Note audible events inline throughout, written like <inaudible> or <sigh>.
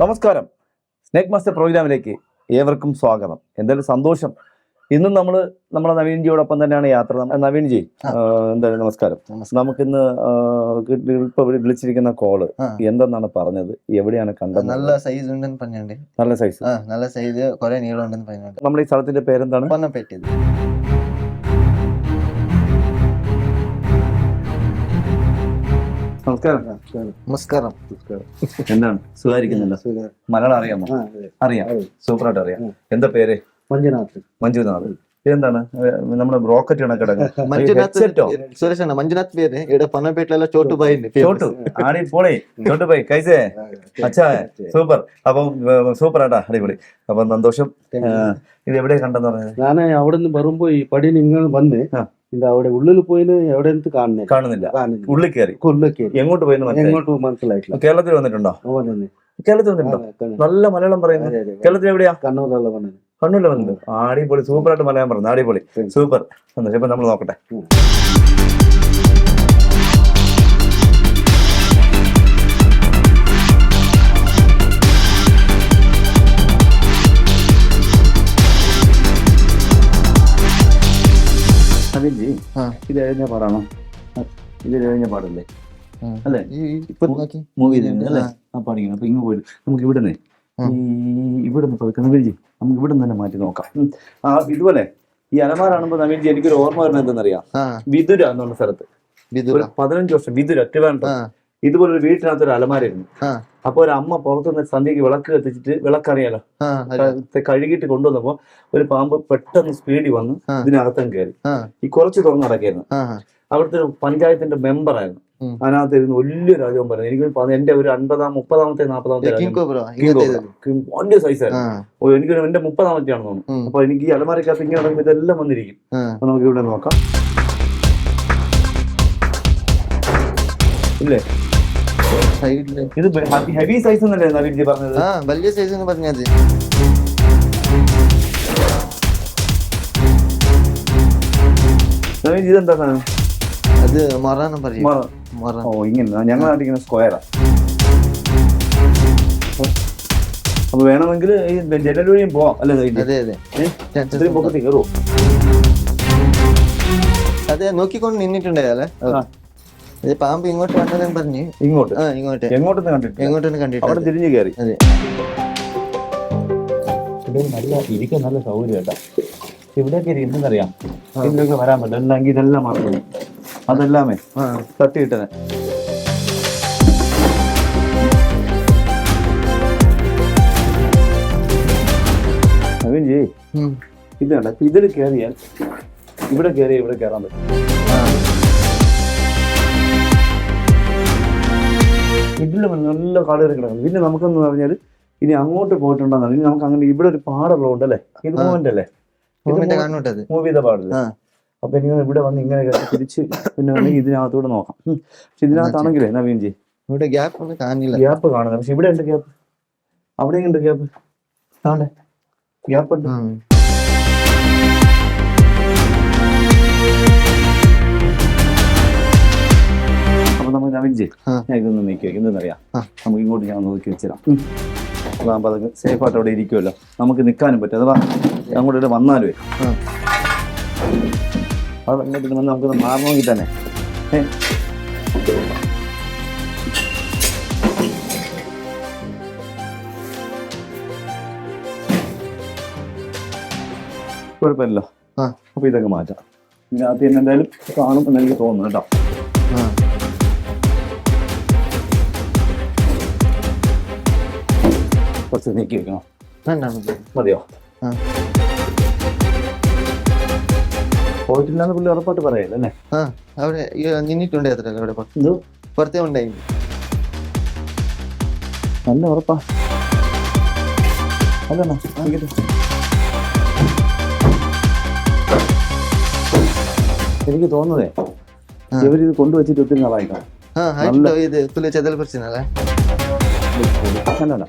നമസ്കാരം. Snake master പ്രോഗ്രാമിലേക്ക് ഏവർക്കും സ്വാഗതം. എന്തായാലും സന്തോഷം. ഇന്നും നമ്മൾ നമ്മുടെ നവീൻജിയോടൊപ്പം തന്നെയാണ് യാത്ര നവീൻജി എന്തായാലും നമസ്കാരം. നമുക്കിന്ന് ഇന്ന് ഇപ്പൊ വിളിച്ചിരിക്കുന്ന കോൾ എന്താണ് എന്തെന്നാണ് പറഞ്ഞത്? എവിടെയാണ് കണ്ടത്? നല്ല സൈസ് ഉണ്ടെന്ന് പറഞ്ഞുണ്ട് നല്ല സൈസ് നല്ല സൈസ് കുറെ നീളം ഉണ്ടെന്ന് പറഞ്ഞുണ്ട് നമ്മുടെ ഈ സ്ഥലത്തിന്റെ പേരെന്താണ്? പൊന്നപ്പേറ്റ് നമസ്കാരം നമസ്കാരം. എന്താണ്? സുഖായിരിക്കുന്നില്ല മലയാളം അറിയാമോ? അറിയാം. സൂപ്പറായിട്ട് അറിയാം. എന്താ പേര്? മഞ്ജുനാഥ്. മഞ്ജുനാഥ്. എന്താണ് നമ്മുടെ ബ്രോക്കറ്റ് കണക്കിടങ്ങ് <laughs> സുരേഷ് മഞ്ജുനാഥ് ചോട്ടു ചോട്ടു. ആടി അടിപൊളി. അപ്പം സന്തോഷം. ഇത് എവിടെ കണ്ടെന്ന് പറഞ്ഞത്? ഞാൻ അവിടെ നിന്ന് പറയുമ്പോ ഈ പടി നിങ്ങൾ വന്ന് എന്താ അവിടെ ഉള്ളിൽ പോയിന് എവിടെ നിന്ന് കാണുന്നില്ല. കാണുന്നില്ല. ഉള്ളിൽ കയറി ഉള്ളിൽ കയറി എങ്ങോട്ട് പോയി എങ്ങോട്ട് മനസ്സിലായിട്ടില്ല. കേരളത്തിൽ വന്നിട്ടുണ്ടോ? കേരളത്തിൽ വന്നിട്ടുണ്ടോ? നല്ല മലയാളം പറയുന്നത്. കേരളത്തിൽ എവിടെയാ? കണ്ണൂരിലുള്ള വന്നത് കണ്ണൂരിൽ വന്നത് ആടിപൊളി സൂപ്പറായിട്ട് മലയാളം പറഞ്ഞു. ആടിപൊളി സൂപ്പർ. സന്തോഷം ഇപ്പൊ നമ്മൾ നോക്കട്ടെ. ആ. ഇത് കഴിഞ്ഞ പാടാണോ? ഇത് കഴിഞ്ഞ പാടല്ലേ? അല്ലേ? മൂവി അല്ലേ? ആ പാടിക്കണം. അപ്പൊ ഇങ്ങ് പോയിട്ട് നമുക്ക് ഇവിടെ ഇവിടെ പതുക്കെ നവീൻജി നമുക്ക് ഇവിടെ തന്നെ മാറ്റി നോക്കാം. ആ ഇതുപോലെ ഈ അലമാരാണുമ്പോ നവീൻജി എനിക്കൊരു ഓർമ്മ വരുന്നത് എന്തെന്നറിയാം? ആ. വിതുര എന്നുള്ള സ്ഥലത്ത്. ഒരു പതിനഞ്ച് വർഷം വിതുര ട്രിവാൻഡ്രം ആ ഇതുപോലെ ഒരു വീട്ടിനകത്ത് ഒരു അലമാരായിരുന്നു അപ്പൊ ഒരു അമ്മ പുറത്തുനിന്ന് സന്ധ്യക്ക് വിളക്ക് കത്തിച്ചിട്ട് വിളക്കറിയാലോ? കഴുകിയിട്ട് കൊണ്ടുവന്നപ്പോ ഒരു പാമ്പ് പെട്ടെന്ന് സ്പീഡിൽ വന്ന്. ഇതിനകത്തും കയറി ഈ കുറച്ച് തുറന്ന് നടക്കായിരുന്നു ആ. അവിടുത്തെ ഒരു പഞ്ചായത്തിന്റെ മെമ്പറായിരുന്നു. അതിനകത്ത് ഇരുന്ന് വലിയ രാജവും പറഞ്ഞു. എനിക്ക് എന്റെ ഒരു അൻപതാം മുപ്പതാമത്തെ നാൽപ്പതാമത്തെ വലിയ സൈസായിരുന്നു എനിക്ക് എന്റെ മുപ്പതാമത്തെ ആണെന്ന് തോന്നുന്നു. അപ്പൊ എനിക്ക് ഈ അലമാരക്കകത്ത് ഇങ്ങനെ നടക്കുമ്പോൾ ഇതെല്ലാം വന്നിരിക്കും. അപ്പൊ നമുക്ക് ഇവിടെ നോക്കാം. ഇല്ലേ? സൈഡിൽ. ഇത് ഹെവി സൈസ് എന്നല്ലേ നവീൻജി പറഞ്ഞത്? ആ വലിയ സൈസ് എന്ന് പറഞ്ഞത് നവീൻജി ഇതെന്താ സാധനം? അത് മറാന്ന് പറയും. മറ- ഓ ഇങ്ങനെ. ഞങ്ങൾ അടിക്കുന്ന സ്ക്വയറാ അപ്പൊ വേണമെങ്കിൽ ഈ ജനൽ വഴിയും പോവാം. അല്ലേ? അതെ അതെ. പൊക്കത്തി കയറുമോ അതെ നോക്കിക്കൊണ്ട്. ഇത് പാമ്പ് ഇങ്ങോട്ട് വന്നതെന്ന് പറഞ്ഞ് ഇങ്ങോട്ട്? ആ ഇങ്ങോട്ട്. എങ്ങോട്ടൊന്നും കണ്ടിട്ട് എങ്ങോട്ടാണ് കണ്ടിട്ട് അവിടെ തിരിഞ്ഞു കയറി. അതെ. ഇവിടെ നല്ല ഇരിക്കാൻ നല്ല സൗകര്യം കേട്ടാ. ഇവിടെയൊക്കെ ഇരിക്കുന്നറിയാം ഇതിലൊക്കെ വരാൻ പറ്റില്ല അല്ലെങ്കിൽ ഇതെല്ലാം മറന്നു അതെല്ലാമേ ആ. തട്ടിയിട്ടനെ നവീൻജി ഉം. ഇതാണ് ഇതിൽ കയറിയാൽ ഇവിടെ കയറിയാൽ ഇവിടെ കയറാൻ പറ്റും. ഇതിൽ നല്ല കാട് കയറി കിടക്കുന്നു പിന്നെ നമുക്കെന്ന് പറഞ്ഞാൽ ഇനി അങ്ങോട്ട് പോയിട്ടുണ്ടെന്നാണ്. ഇനി നമുക്ക് അങ്ങനെ ഇവിടെ ഒരു പാടുള്ളതുകൊണ്ട് അല്ലേ? ഇത്. മൂവ്മെന്റ് അല്ലേ മൂവ് ചെയ്ത പാടില്ല? അപ്പൊ എനിക്ക് ഇവിടെ വന്ന് ഇങ്ങനെ തിരിച്ച് പിന്നെ ഇതിനകത്തൂടെ നോക്കാം. പക്ഷെ ഇതിനകത്താണെങ്കിലേ നവീൻജി? ഇവിടെ ഗ്യാപ്പ് കാണില്ല. ഗ്യാപ്പ് കാണുന്നത് പക്ഷെ ഇവിടെ ഉണ്ട് ഗ്യാപ്പ് അവിടെ ഉണ്ട് ഗ്യാപ്പ് ആണ്ടെ ഗ്യാപ്പ് ഉണ്ട്. നമുക്ക് കവിഞ്ച്. ഞാൻ ഇതൊന്ന് നീക്കി എന്തെന്നറിയാം ആ. നമുക്ക് ഇങ്ങോട്ട് ഞാൻ നോക്കി വെച്ചിടാം അതാകുമ്പോൾ അതൊക്കെ സേഫ് ആയിട്ട് അവിടെ ഇരിക്കുമല്ലോ നമുക്ക് നിൽക്കാനും പറ്റും. അഥവാ അങ്ങോട്ട് ഇവിടെ വന്നാലേ. അത് അങ്ങോട്ട് വന്ന് നമുക്കൊന്ന് മാറണമെങ്കിൽ തന്നെ? കുഴപ്പമില്ലല്ലോ. അപ്പൊ ഇതൊക്കെ മാറ്റാം. ഇതിനകത്ത് തന്നെ എന്തായാലും കാണും എന്ന് എനിക്ക് തോന്നുന്നു കേട്ടോ. കുറച്ച് നീക്കി വെക്കണം വേണ്ട നമുക്ക്. മതിയോ ആ. പോയിട്ടില്ലാന്ന് പുള്ളി ഉറപ്പായിട്ട് പറയല്ലേ ആ അവിടെ നിന്നിട്ടുണ്ട് അത്ര അവിടെ. ഇത് പുറത്തേ ഉണ്ടായി നല്ല ഉറപ്പാ. അല്ലണ്ണ എനിക്ക് തോന്നുന്നതേ ഇവരിത് കൊണ്ടുവച്ചിട്ട് ഒത്തിരി നാളായിക്കാം ആ ആയിട്ടോ ഇത് തുല്യ ചെതൽ പ്രശ്നല്ലേ? അല്ല.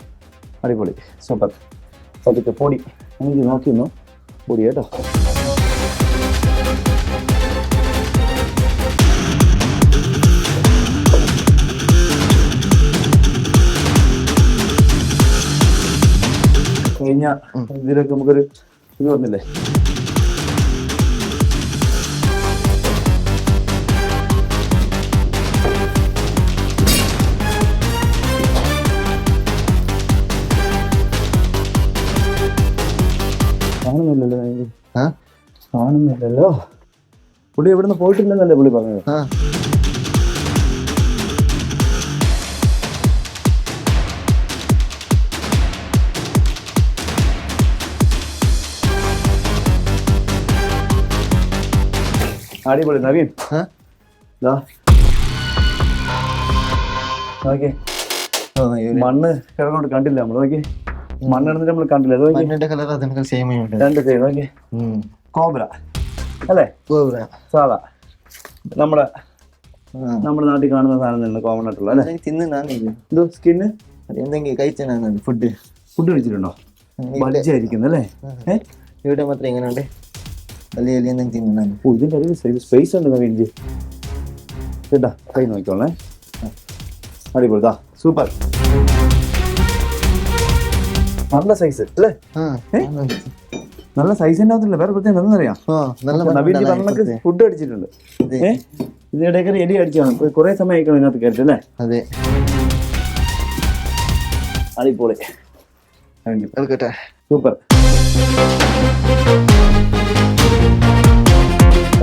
അടിപൊളി സൂപ്പർ. പതുക്കെ പൊടി. എനിക്ക് നോക്കിയിരുന്നു പൊടി കേട്ടോ. കഴിഞ്ഞ ഇതിലൊക്കെ നമുക്കൊരു ഇത് വന്നില്ലേ? കാണുന്നില്ലല്ലോ. കാണുന്നില്ലല്ലോ. പുള്ളി ഇവിടുന്ന് പോയിട്ടില്ലെന്നല്ലേ പുള്ളി പറഞ്ഞത്? ആ. അടിപൊളി. നവീൻ. നോക്കി മണ്ണ് കിടന്നോണ്ട് കണ്ടില്ല നമ്മൾ നോക്കി മണ്ണ് ഇടുന്നിട്ട് നമ്മൾ കണ്ടില്ല? മണ്ണിന്റെ കളർ അതിനൊക്കെ സെയിം ഉണ്ട്. രണ്ട് സൈഡ് നോക്കി കോബ്ര. അല്ലേ? കോബ്ര. സാധാ. നമ്മുടെ നമ്മുടെ നാട്ടിൽ കാണുന്ന സാധനം തന്നെ കോമൺ ആയിട്ടുള്ള അല്ലേ? അത് തിന്ന് നാന്ന് ഇത്. സ്കിന്ന്? എന്തെങ്കിലും കഴിച്ചാണ് ഫുഡ്. ഫുഡ് കഴിച്ചിട്ടുണ്ടോ? ബഡ്ജായിരിക്കുന്നു അല്ലേ? ഇവിടെ മാത്രം എങ്ങനെ ഉണ്ട് വലിയ വലിയ എന്തെങ്കിലും തിന്നാണ് ഓ ഇതിന്റെ അടിയിൽ സ്പേസ് ഉണ്ട് നവീൻ കേട്ടാ കൈ നോക്കിക്കോളേ അടിപൊളിതാ സൂപ്പർ നല്ല സൈസ് അല്ലേ? നല്ല സൈസിന്റെ അകത്തില്ല വേറെ പ്രത്യേകം എന്തെന്നറിയാം നവീൻ പറഞ്ഞൊക്കെ ഫുഡ് അടിച്ചിട്ടുണ്ട്. ഏഹ് ഇതിനിടെ കയറി എലി അടിച്ചാണ് കുറെ സമയം ആയിക്കണം ഇതിനകത്ത് കയറിട്ട് അല്ലേ? അതെ. അടിപൊളി. സൂപ്പർ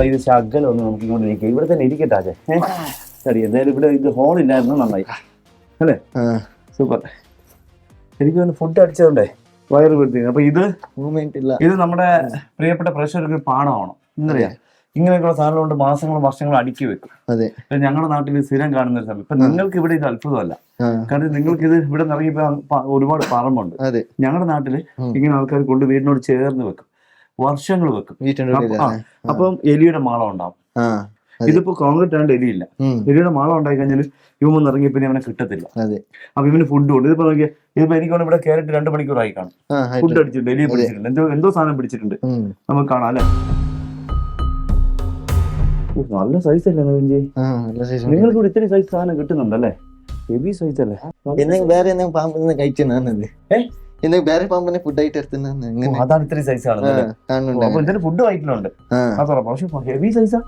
ഇത് ശകലൊന്ന് നമുക്ക് ഇങ്ങോട്ട് ഇരിക്കാം ഇവിടെ തന്നെ ഇരിക്കട്ടെ ആചെ. ഏ? ശരി എന്തായാലും ഇവിടെ ഇത് ഹോൾ ഇല്ലായിരുന്നു നന്നായി. അല്ലേ? സൂപ്പർ എനിക്ക് ഫുഡ് അടിച്ചതുകൊണ്ടേ വയറ് പിടുത്തി അപ്പൊ ഇത് മൂവ്മെന്റ് ഇല്ല. ഇത് നമ്മുടെ പ്രിയപ്പെട്ട പ്രേക്ഷകർക്ക് ഒരു പാഠമാണ് എന്നറിയാം ഇങ്ങനെയൊക്കെയുള്ള സാധനം കൊണ്ട് മാസങ്ങളും വർഷങ്ങളും അടുക്കി വെക്കും. അതെ. ഞങ്ങളുടെ നാട്ടിൽ സ്ഥിരം കാണുന്ന ഒരു സമയം ഇപ്പൊ നിങ്ങൾക്ക് ഇവിടെ ഇത് അത്ഭുതമല്ല. കാരണം നിങ്ങൾക്ക് ഇത് ഇവിടെ നിറങ്ങി ഒരുപാട് പറമ്പുണ്ട്. അതെ. ഞങ്ങളുടെ നാട്ടിൽ ഇങ്ങനെ ആൾക്കാർ കൊണ്ട് വീടിനോട് ചേർന്ന് വെക്കും. വർഷങ്ങൾ വെക്കും. അപ്പൊ- എലിയുടെ മാളം ഉണ്ടാവും. ഇതിപ്പോ കോൺക്രീറ്റ് ആണ് എലിയില്ല. എലിയുടെ മാളം ഉണ്ടായി കഴിഞ്ഞാൽ ഇവൻ ഇറങ്ങി ഇറങ്ങിയ പിന്നെ അവനെ കിട്ടത്തില്ല. അപ്പൊ ഇവന് ഫുഡ് ഉണ്ട് ഇതിപ്പോ നോക്കിയാൽ ഇതിപ്പോ എനിക്ക് ഇവിടെ കയറിയിട്ട് രണ്ട് മണിക്കൂറായി കാണും. ഫുഡ്. അടിച്ചിട്ടുണ്ട് എലിയെ പിടിച്ചിട്ടുണ്ട്. എന്തോ എന്തോ സാധനം പിടിച്ചിട്ടുണ്ട്. നമുക്ക് കാണാം അല്ലെ? നല്ല സൈസ് അല്ലേ നവീൻജി. നിങ്ങൾക്ക് ഇവിടെ ഇത്രയും സൈസ് സാധനം കിട്ടുന്നുണ്ടല്ലേ? ഹെവി സൈസ് അല്ലേ? എന്തെങ്കിലും വേറെ എന്തെങ്കിലും പാമ്പിനെ കഴിച്ചത്? എന്തെങ്കിലും വേറെ പാമ്പിനെ ഫുഡ് ആയിട്ട് അതാണ് ഇത്രയും സൈസ് ആണ് ഫുഡ് ആയിട്ടുണ്ട് ആ. അത്ര പക്ഷെ ഹെവി സൈസാ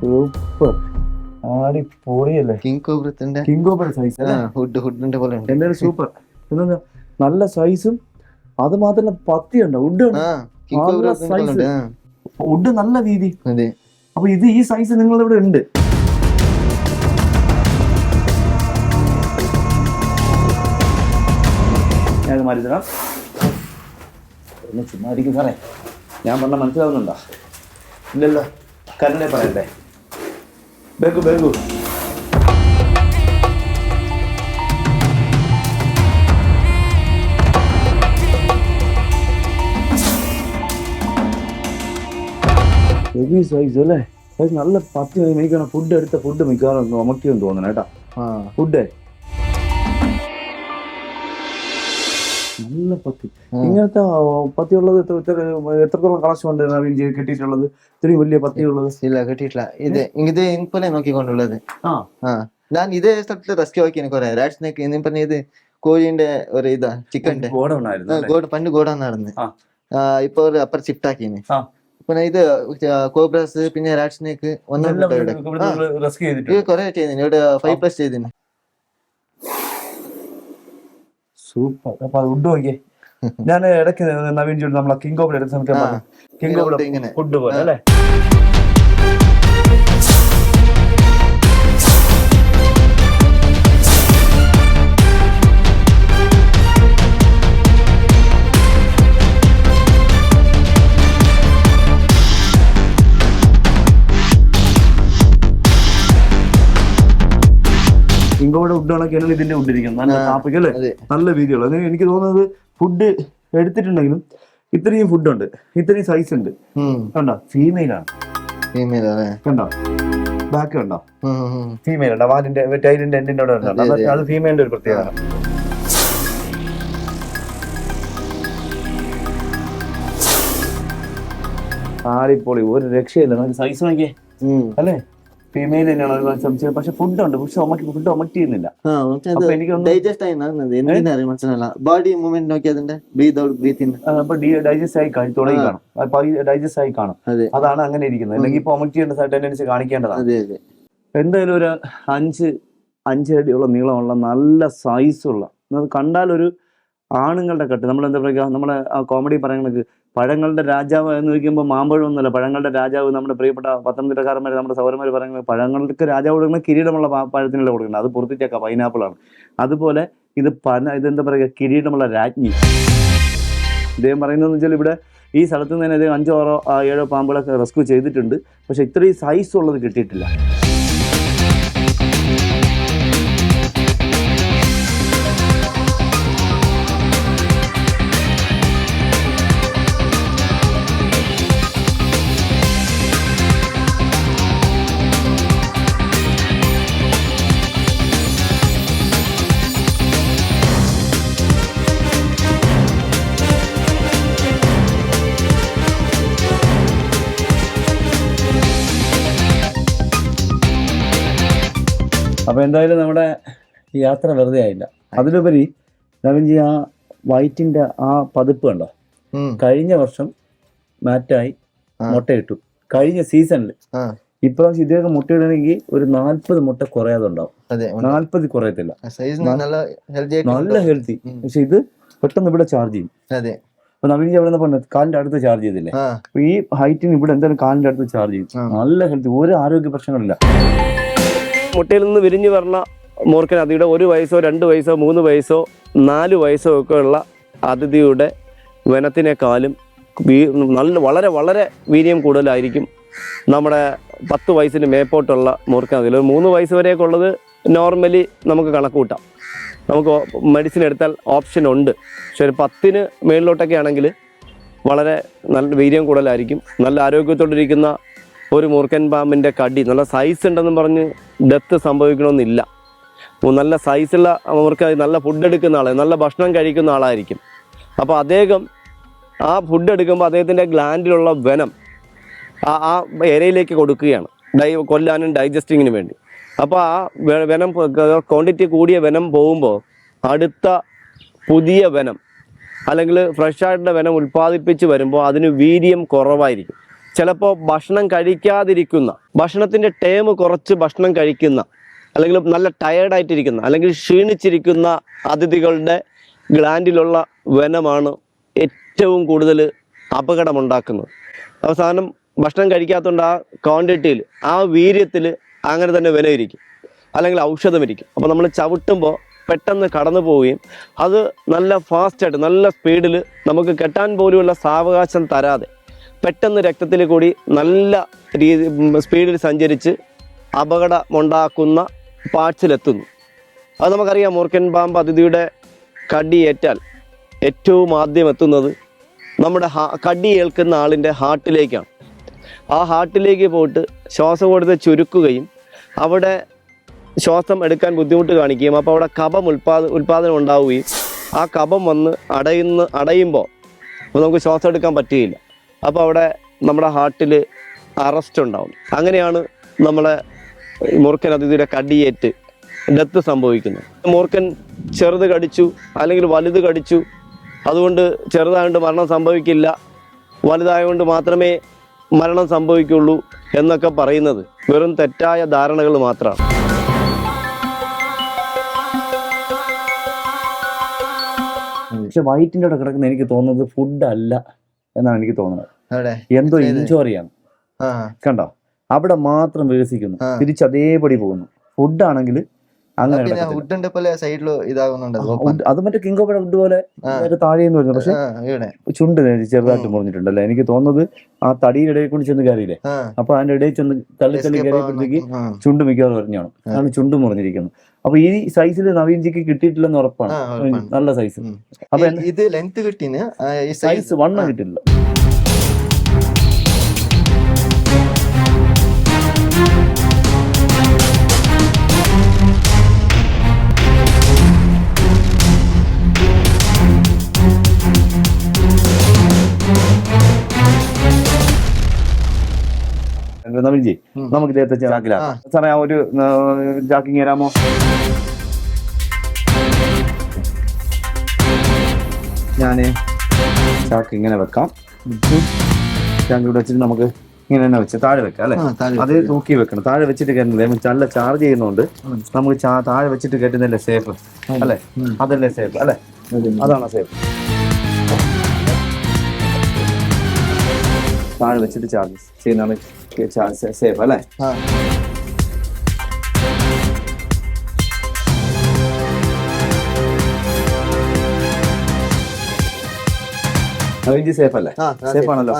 സൂപ്പർ ആടി പൊളിയല്ലേ കിങ് കോബ്രത്തിന്റെ കിങ് കോബ്ര സൈസ് ഹുഡ് ഹുഡിന്റെ പോലെ ഉണ്ട്. എന്തായാലും സൂപ്പർ എന്താ നല്ല സൈസും അത് മാത്രമല്ല പത്തിയുണ്ട് വുഡ് ഹുഡ് കിങ് നല്ല ഉണ്ട് വുഡ് വീതി അതെ. അപ്പൊ ഇത് ഈ സൈസ് നിങ്ങളുടെ ഇവിടെ ഉണ്ട്. ഞാൻ മാറ്റി തരാം. ചുമ്മാ ഇരിക്കും സാറേ. ഞാൻ പറഞ്ഞ മനസ്സിലാവുന്നുണ്ടോ? ഇല്ലല്ലോ. കരണ്ടേ പറയണ്ടേ ബേക്കു ബേക്കു ഹെവി സൈസ് അല്ലേ സൈസ് നല്ല പത്തി എനിക്കാണ് ഫുഡ് എടുത്ത ഫുഡ് മിക്കവാറും നമുക്കെന്ന് തോന്നണം കേട്ടാ ആ ഫുഡ് നല്ല പത്തി. ഇങ്ങനത്തെ പത്തി ഉള്ളത് എത്ര- എത്ര- എത്രത്തോളം കളക്ഷൻ ഉണ്ട് നവീൻ കിട്ടിയിട്ടുള്ളത്? ഇത്രയും വലിയ പത്തി ഉള്ളത് ഇല്ല കെട്ടിയിട്ടില്ല. ഇത് ഇത് ഇൻപോലെ നോക്കിക്കൊണ്ടുള്ളത്. ആ. ആ. ഞാൻ ഇതേ സ്ഥലത്ത് റെസ്ക്യൂ ആക്കി എനിക്ക് പറയാം റാറ്റ് സ്നേക്ക് എന്ന് പറഞ്ഞ ഇത് കോഴിന്റെ ഒരു ഇതാ ചിക്കന്റെ ഗോഡ? പണ്ട് നടന്ന്. ഇപ്പൊ ഒരു അപ്പർ ഷിഫ്റ്റ് ആക്കിന്. ആ. പിന്നെ ഇത് കോബ്രാസ് പിന്നെ റാറ്റ് നെക്ക് ഒന്നും ഇവിടെ. Five plus ചെയ്തിന്. സൂപ്പർ അപ്പൊ അത് ഫുഡ് നോക്കിയേ ഞാൻ ഇടയ്ക്ക് നവീൻ ചൂട് നമ്മളെ കിങ് ഓഫ് എടുത്ത സമയത്ത് ആ. കിങ് ഇങ്ങനെ. ഫുഡ് പോലെ അല്ലേ കിങ്കോയുടെ ഫുഡ് കണക്കാണ് ഇതിന്റെ ഫുഡ് നല്ല ടോപ്പിക് അല്ലേ? നല്ല വീതിയുള്ള എനിക്ക് തോന്നുന്നത് ഫുഡ് എടുത്തിട്ടുണ്ടെങ്കിലും ഇത്രയും ഫുഡുണ്ട് ഉണ്ട്. ഇത്രയും സൈസ് ഉണ്ട്. കണ്ടോ? ഫീമെയിൽ ആണ്. ഫീമെയിൽ കണ്ടോ? ബാക്ക് കണ്ടോ? ഉം, ഉം, ഉം. ഫീമെയിൽ ഉണ്ട്. വാലിന്റെ ടൈലിന്റെ എൻഡിന്റെ അവിടെ ഉണ്ട് അതെ, ഫീമെയിലിന്റെ ഒരു പ്രത്യേകത. ആടിപ്പൊളി ഒരു രക്ഷയില്ല. സൈസ് നോക്കിയേ. അല്ലേ? ഫീമെയിൽ തന്നെയാണ് ഒരു സംശയം പക്ഷെ ഫുഡ് ഉണ്ട്. പക്ഷെ ഫുഡ് ഒമക്ട് ചെയ്യുന്നില്ല. മനസ്സിലായില്ല. ബോഡി മൂവ്മെന്റ് നോക്കി അതിന്റെ ബ്രീത്ത് ഔട്ട് ബ്രീത്ത് ഇൻ അപ്പൊ ഡൈജസ്റ്റ് ആയി കാണും തുടങ്ങി കാണും. ഡൈജസ്റ്റ് ആയി കാണും. അതാണ് അങ്ങനെ ഇരിക്കുന്നത്. അല്ലെങ്കിൽ ഇപ്പൊ ഒമക്ട് ചെയ്യേണ്ട ടെൻഡൻസി കാണിക്കേണ്ടതാണ്. എന്തായാലും ഒരു അഞ്ച് അഞ്ചടിയുള്ള നീളമുള്ള നല്ല സൈസുള്ള കണ്ടാൽ ഒരു ആണുങ്ങളുടെ കട്ട്. നമ്മൾ എന്താ പറയുക? നമ്മളെ കോമഡി പറയുന്നത് പഴങ്ങളുടെ രാജാവ് എന്ന് ചോദിക്കുമ്പോൾ മാമ്പഴം ഒന്നുമല്ല. പഴങ്ങളുടെ രാജാവ് നമ്മുടെ പ്രിയപ്പെട്ട പത്തനംതിട്ടക്കാരന്മാർ നമ്മുടെ സൗരന്മാർ പറയുന്നത് പഴങ്ങൾക്ക് രാജാവ് കൊടുക്കുന്ന കിരീടമുള്ള പഴത്തിനുള്ള കൊടുക്കുന്നത്? അത് പുറത്തിച്ചേക്ക പൈനാപ്പിൾ ആണ്. അതുപോലെ ഇത് പന ഇതെന്താ പറയുക? കിരീടമുള്ള രാജ്ഞി. ഇദ്ദേഹം പറയുന്നതെന്ന് വെച്ചാൽ ഇവിടെ ഈ സ്ഥലത്ത് നിന്ന് തന്നെ അഞ്ചോ ആറോ ഏഴോ പാമ്പുകളൊക്കെ റെസ്ക്യൂ ചെയ്തിട്ടുണ്ട്. പക്ഷെ ഇത്രയും സൈസ് ഉള്ളത് കിട്ടിയിട്ടില്ല. അപ്പോൾ എന്തായാലും നമ്മുടെ യാത്ര വെറുതെ ആയില്ല. അതിലുപരി നവീൻജി ആ വൈറ്റിന്റെ ആ പതിപ്പ് കണ്ടോ? കഴിഞ്ഞ വർഷം മാറ്റായി. മുട്ടയിട്ടു. കഴിഞ്ഞ സീസണിൽ ഇപ്രാവശ്യം ഇദ്ദേഹം മുട്ടയിടണമെങ്കിൽ ഒരു നാൽപ്പത് മുട്ട കുറയാതെ ഉണ്ടാവും നാല്പത് കുറയത്തില്ല. നല്ല ഹെൽത്തി പക്ഷെ ഇത് പെട്ടെന്ന് ഇവിടെ ചാർജ് ചെയ്യും. അതെ. അപ്പൊ നവീൻജി അവിടെ പറഞ്ഞത് കാലിന്റെ അടുത്ത് ചാർജ് ചെയ്തില്ലേ? അപ്പൊ ഈ ഹൈറ്റിന് ഇവിടെ എന്തായാലും കാലിന്റെ അടുത്ത് ചാർജ് ചെയ്യും. നല്ല ഹെൽത്തി ഒരു ആരോഗ്യ പ്രശ്നങ്ങളില്ല. മുട്ടയിൽ നിന്ന് വിരിഞ്ഞു വരണ മൂർഖൻ അതിയുടെ ഒരു വയസ്സോ രണ്ട് വയസ്സോ മൂന്ന് വയസ്സോ നാല് വയസ്സോ ഒക്കെ ഉള്ള അതിഥിയുടെ വനത്തിനേക്കാളും നല്ല വളരെ വളരെ വീര്യം കൂടുതലായിരിക്കും നമ്മുടെ പത്ത് വയസ്സിന് മേപ്പോട്ടുള്ള മൂർഖൻ അതിൽ. ഒരു മൂന്ന് വയസ്സ് വരെയൊക്കെ ഉള്ളത് നോർമലി നമുക്ക് കണക്ക് കൂട്ടാം. നമുക്ക് മെഡിസിൻ എടുത്താൽ ഓപ്ഷൻ ഉണ്ട്. പക്ഷെ ഒരു പത്തിന് മേളിലോട്ടൊക്കെ ആണെങ്കിൽ വളരെ നല്ല വീര്യം കൂടുതലായിരിക്കും. നല്ല ആരോഗ്യത്തോടിരിക്കുന്ന ഒരു മൂർക്കൻ പാമ്പിന്റെ കടി നല്ല സൈസ് ഉണ്ടെന്ന് പറഞ്ഞ് ഡെത്ത് സംഭവിക്കണമെന്നില്ല. നല്ല സൈസുള്ള അവർക്ക് നല്ല ഫുഡ് എടുക്കുന്ന ആളെ നല്ല ഭക്ഷണം കഴിക്കുന്ന ആളായിരിക്കും. അപ്പോൾ അദ്ദേഹം ആ ഫുഡ് എടുക്കുമ്പോൾ അദ്ദേഹത്തിന്റെ ഗ്ലാൻഡിലുള്ള വനം ആ ആ ഇരയിലേക്ക് കൊടുക്കുകയാണ് ഡൈ കൊല്ലാനും ഡൈജസ്റ്റിങ്ങിനും വേണ്ടി. അപ്പോൾ ആ വനം ക്വാണ്ടിറ്റി കൂടിയ വനം പോകുമ്പോൾ അടുത്ത പുതിയ വനം അല്ലെങ്കിൽ ഫ്രഷ് ആയിട്ടുള്ള വനം ഉൽപ്പാദിപ്പിച്ച് വരുമ്പോൾ അതിന് വീര്യം കുറവായിരിക്കും. ചിലപ്പോൾ ഭക്ഷണം കഴിക്കാതിരിക്കുന്ന ഭക്ഷണത്തിന്റെ ടേം കുറച്ച് ഭക്ഷണം കഴിക്കുന്ന അല്ലെങ്കിൽ നല്ല ടയേർഡായിട്ടിരിക്കുന്ന അല്ലെങ്കിൽ ക്ഷീണിച്ചിരിക്കുന്ന അതിഥികളുടെ ഗ്ലാൻഡിലുള്ള വനമാണ് ഏറ്റവും കൂടുതൽ അപകടമുണ്ടാക്കുന്നത്. അവസാനം ഭക്ഷണം കഴിക്കാത്തതുകൊണ്ട് ആ ക്വാണ്ടിറ്റിയിൽ ആ വീര്യത്തിൽ അങ്ങനെ തന്നെ വില ഇരിക്കും അല്ലെങ്കിൽ ഔഷധം ഇരിക്കും. അപ്പോൾ നമ്മൾ ചവിട്ടുമ്പോൾ പെട്ടെന്ന് കടന്നു പോവുകയും അത് നല്ല ഫാസ്റ്റായിട്ട് നല്ല സ്പീഡിൽ നമുക്ക് കെട്ടാൻ പോലുമുള്ള സാവകാശം തരാതെ പെട്ടെന്ന് രക്തത്തിൽ കൂടി നല്ല രീതി സ്പീഡിൽ സഞ്ചരിച്ച് അപകടമുണ്ടാക്കുന്ന പാർട്സിലെത്തുന്നു. അത് നമുക്കറിയാം മൂർക്കൻ പാമ്പ് അതിഥിയുടെ കടിയേറ്റാൽ ഏറ്റവും ആദ്യം എത്തുന്നത് നമ്മുടെ കടി ഏൽക്കുന്ന ആളിന്റെ ഹാർട്ടിലേക്കാണ്. ആ ഹാർട്ടിലേക്ക് പോയിട്ട് ശ്വാസം കൊടുത്ത് ചുരുക്കുകയും അവിടെ ശ്വാസം എടുക്കാൻ ബുദ്ധിമുട്ട് കാണിക്കുകയും അപ്പോൾ അവിടെ കഫം ഉൽപാദ ഉൽപാദനം ഉണ്ടാവുകയും ആ കഫം വന്ന് അടയുന്ന അടയുമ്പോൾ നമുക്ക് ശ്വാസം എടുക്കാൻ പറ്റുകയില്ല. അപ്പോൾ അവിടെ നമ്മുടെ ഹാർട്ടിൽ അറസ്റ്റ് ഉണ്ടാവും. അങ്ങനെയാണ് നമ്മളെ മൂർഖൻ അതിഥിയുടെ കടിയേറ്റ് ഡെത്ത് സംഭവിക്കുന്നത്. മൂർഖൻ ചെറുത് കടിച്ചു അല്ലെങ്കിൽ വലുത് കടിച്ചു. അതുകൊണ്ട് ചെറുതായതുകൊണ്ട് മരണം സംഭവിക്കില്ല. വലുതായതുകൊണ്ട് മാത്രമേ മരണം സംഭവിക്കുള്ളൂ എന്നൊക്കെ പറയുന്നത് വെറും തെറ്റായ ധാരണകൾ മാത്രമാണ്. പക്ഷെ വൈറ്റിന്റെ അവിടെ കിടക്കുന്ന എനിക്ക് തോന്നുന്നത് ഫുഡല്ല എന്നാണ് എനിക്ക് തോന്നുന്നത്. എന്തോ? ഇഞ്ചോറിയാണ് കണ്ടോ? അവിടെ മാത്രം വികസിക്കുന്നു. തിരിച്ച് അതേപടി പോകുന്നു. ഫുഡ് ആണെങ്കിൽ അങ്ങനെ ഇതാകുന്നുണ്ട്. അത് മറ്റേ കിങ് ഓഫ് ഫുഡ് പോലെ താഴെന്ന് വരുന്നു. പക്ഷെ ചുണ്ട് ചെറുതായിട്ട്. മുറിഞ്ഞിട്ടുണ്ടല്ലേ? എനിക്ക് തോന്നുന്നത് ആ തടിയുടെ ഇടയിൽ കൊണ്ട് ചെന്ന് കയറിയില്ലേ? അപ്പൊ അതിന്റെ ഇടയിൽ ചെന്ന് തള്ളി തള്ളി കയറിയപ്പോഴത്തേക്ക് ചുണ്ട് മിക്കവാറും അറിഞ്ഞാണ്. അതാണ് ചുണ്ട് മുറിഞ്ഞിരിക്കുന്നത്. അപ്പൊ ഈ സൈസിൽ നവീൻജിക്ക് കിട്ടിയിട്ടില്ലെന്ന് ഉറപ്പാണ്. നല്ല സൈസ്. അപ്പൊ ഇത് ലെങ്ത് കിട്ടിന് സൈസ് വണ്ണം കിട്ടില്ല നവീൻജി നമുക്ക് ഇദ്ദേഹത്തെ ചാക്കിലാക്കാം സാറേ ആ ഒരു ചാക്കിങ് തരാമോ ഞാൻ ചാക്ക് ഇങ്ങനെ വെക്കാം. ചാക്ക് ഇവിടെ വെച്ചിട്ട് നമുക്ക് ഇങ്ങനെ തന്നെ വെച്ച് താഴെ വെക്കാം അല്ലെ? അത് തൂക്കി വെക്കണം. താഴെ വെച്ചിട്ട് കയറ്റുന്നത് നല്ല ചാർജ് ചെയ്യുന്നതുകൊണ്ട് നമുക്ക് താഴെ വെച്ചിട്ട് കയറ്റുന്നതല്ലേ സേഫ് അല്ലെ? അതല്ലേ സേഫ് അല്ലെ? അതാണ് സേഫ് താഴെ വെച്ചിട്ട് ചാർജ് ചെയ്യുന്നതാണ് സേഫ് അല്ലേ? നവീൻജി സേഫ് അല്ലേ? സേഫ് ആണല്ലോ.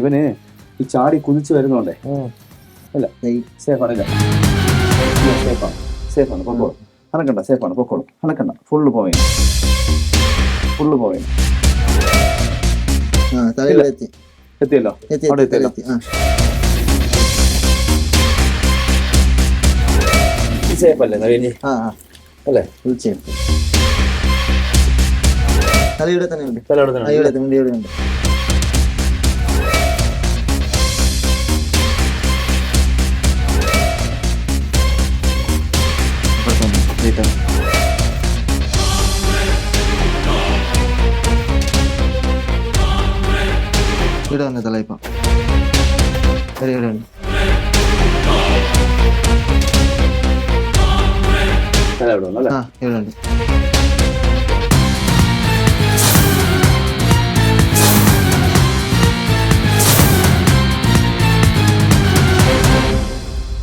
ഇവന് ഈ ചാടി കുതിച്ചു വരുന്നോണ്ടേ അല്ല സേഫ് ആണല്ലേ? സേഫ് ആണ്. സേഫ് ആണ് പൊക്കോളൂ. അനക്കണ്ട സേഫ് ആണ് പൊക്കോളൂ. അനക്കണ്ട ഫുള്ള് പോയി ഫുള്ള് പോയി തലയിൽ എത്തി എത്തിയല്ലോ. എത്തി അവിടെ എത്തി എത്തിയല്ലോ. സേഫ് അല്ലേ നവീനി അല്ലേ? തീർച്ചയായും തലയുടെ തന്നെ ഉണ്ട് തലയോടെ തന്നെ ഉണ്ട്. ഇവിടെ തന്നെ ഇവിടെ ഉണ്ട്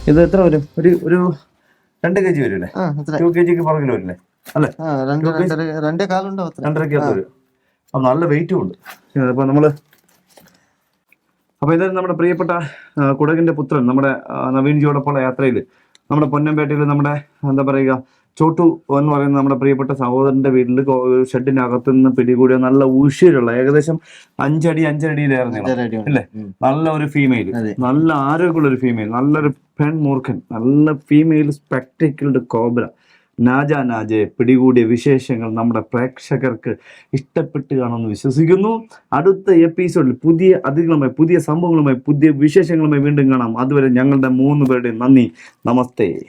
ഇത് എത്ര വരും? ഒരു ഒരു രണ്ട് കെ ജി വരും പറഞ്ഞു ആ അത്ര. ടു കെ ജിക്ക് പുറകിൽ വരില്ലേ? അല്ലേ? രണ്ട് രണ്ടര രണ്ടേ കാലുണ്ടോ രണ്ടര രണ്ടരക്കകത്ത് വരും. അപ്പൊ നല്ല വെയിറ്റും ഉണ്ട്. അപ്പൊ നമ്മൾ അപ്പോൾ എന്തായാലും നമ്മുടെ പ്രിയപ്പെട്ട കുടകിന്റെ പുത്രൻ നമ്മുടെ നവീൻജിയോടൊപ്പമുള്ള യാത്രയിൽ നമ്മുടെ പൊന്നമ്പേട്ടയിൽ നമ്മുടെ എന്താ പറയുക ചോട്ടു എന്ന് പറയുന്ന നമ്മുടെ പ്രിയപ്പെട്ട സഹോദരന്റെ വീട്ടിൽ ഷെഡിനകത്ത് നിന്ന് പിടികൂടിയ നല്ല ഉഷിരുള്ള ഏകദേശം അഞ്ചടി അഞ്ചരടിയിലേറെ? ഉം. നല്ല ഒരു ഫീമെയിൽ നല്ല ആരോഗ്യമുള്ള ഒരു ഫീമെയിൽ നല്ലൊരു പെൺമൂർഖൻ. നല്ല ഫീമെയിൽ സ്പെക്ടിക്കിൾഡ് കോബ്ര നാജ നാജയെ പിടികൂടിയ വിശേഷങ്ങൾ നമ്മുടെ പ്രേക്ഷകർക്ക് ഇഷ്ടപ്പെട്ട് കാണുമെന്ന് വിശ്വസിക്കുന്നു. അടുത്ത എപ്പിസോഡിൽ പുതിയ അതിഥികളുമായി പുതിയ സംഭവങ്ങളുമായി പുതിയ വിശേഷങ്ങളുമായി വീണ്ടും കാണാം. അതുവരെ ഞങ്ങളുടെ മൂന്ന് പേരുടെയും നന്ദി. നമസ്തേ.